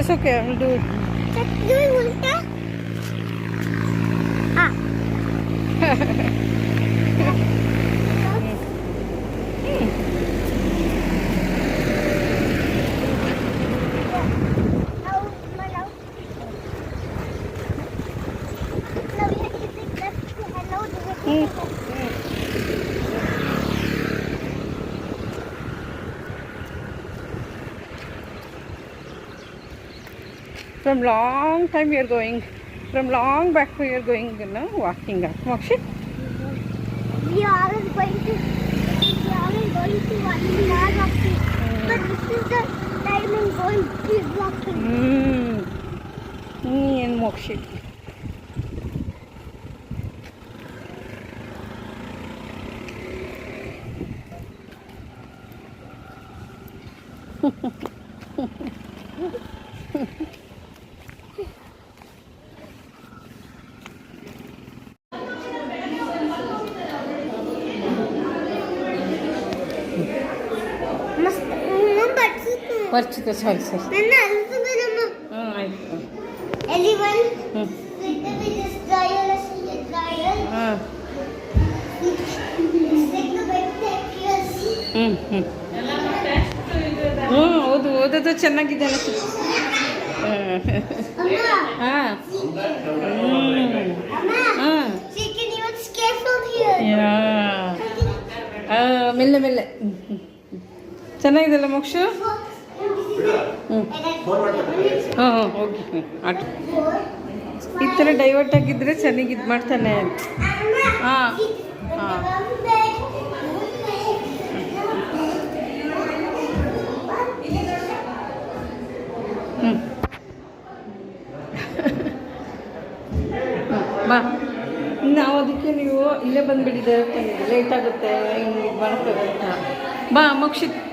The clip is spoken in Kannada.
That's okay, I will do it. Chutney ulta. Ah. Mm-hmm. From long time we are going. From long back we are going, you know, walking up. Mokshit? We are going to, we are going to one more walking. Mm. But this is the time I'm going big walking. Mm. Me and Mokshit. Ha ha ha. ಪರಿಚಿತ ಸಾರಿ. ಸರ್ ಹ್ಞೂ ಆಯ್ತು. ಹ್ಞೂ ಹಾಂ ಹ್ಞೂ ಹ್ಞೂ ಹ್ಞೂ ಹೌದು ಓದೋದು ಚೆನ್ನಾಗಿದೆ ಅನಿಸುತ್ತೆ ಹಾಂ. ಹಾಂ ಮೆಲ್ಲೆ ಮೆಲ್ಲೆ. ಹ್ಮ್. ಚೆನ್ನಾಗಿದೆಲ್ಲ ಮೋಕ್ಷು? ಹಾಂ ಈ ಥರ ಡೈವರ್ಟ್ ಆಗಿದ್ರೆ ಚೆನ್ನಾಗಿ ಇದು ಮಾಡ್ತಾನೆ. ಹಾಂ. ಹಾಂ. ಹ್ಞೂ ಬಾ. ನಾವು ಅದಕ್ಕೆ ನೀವು ಇಲ್ಲೇ ಬಂದುಬಿಡಿ ಲೇಟ್ ಆಗುತ್ತೆ ಹಿಂಗೆ ಇದು ಅಂತ. ಬಾ ಮೋಕ್ಷಿತ್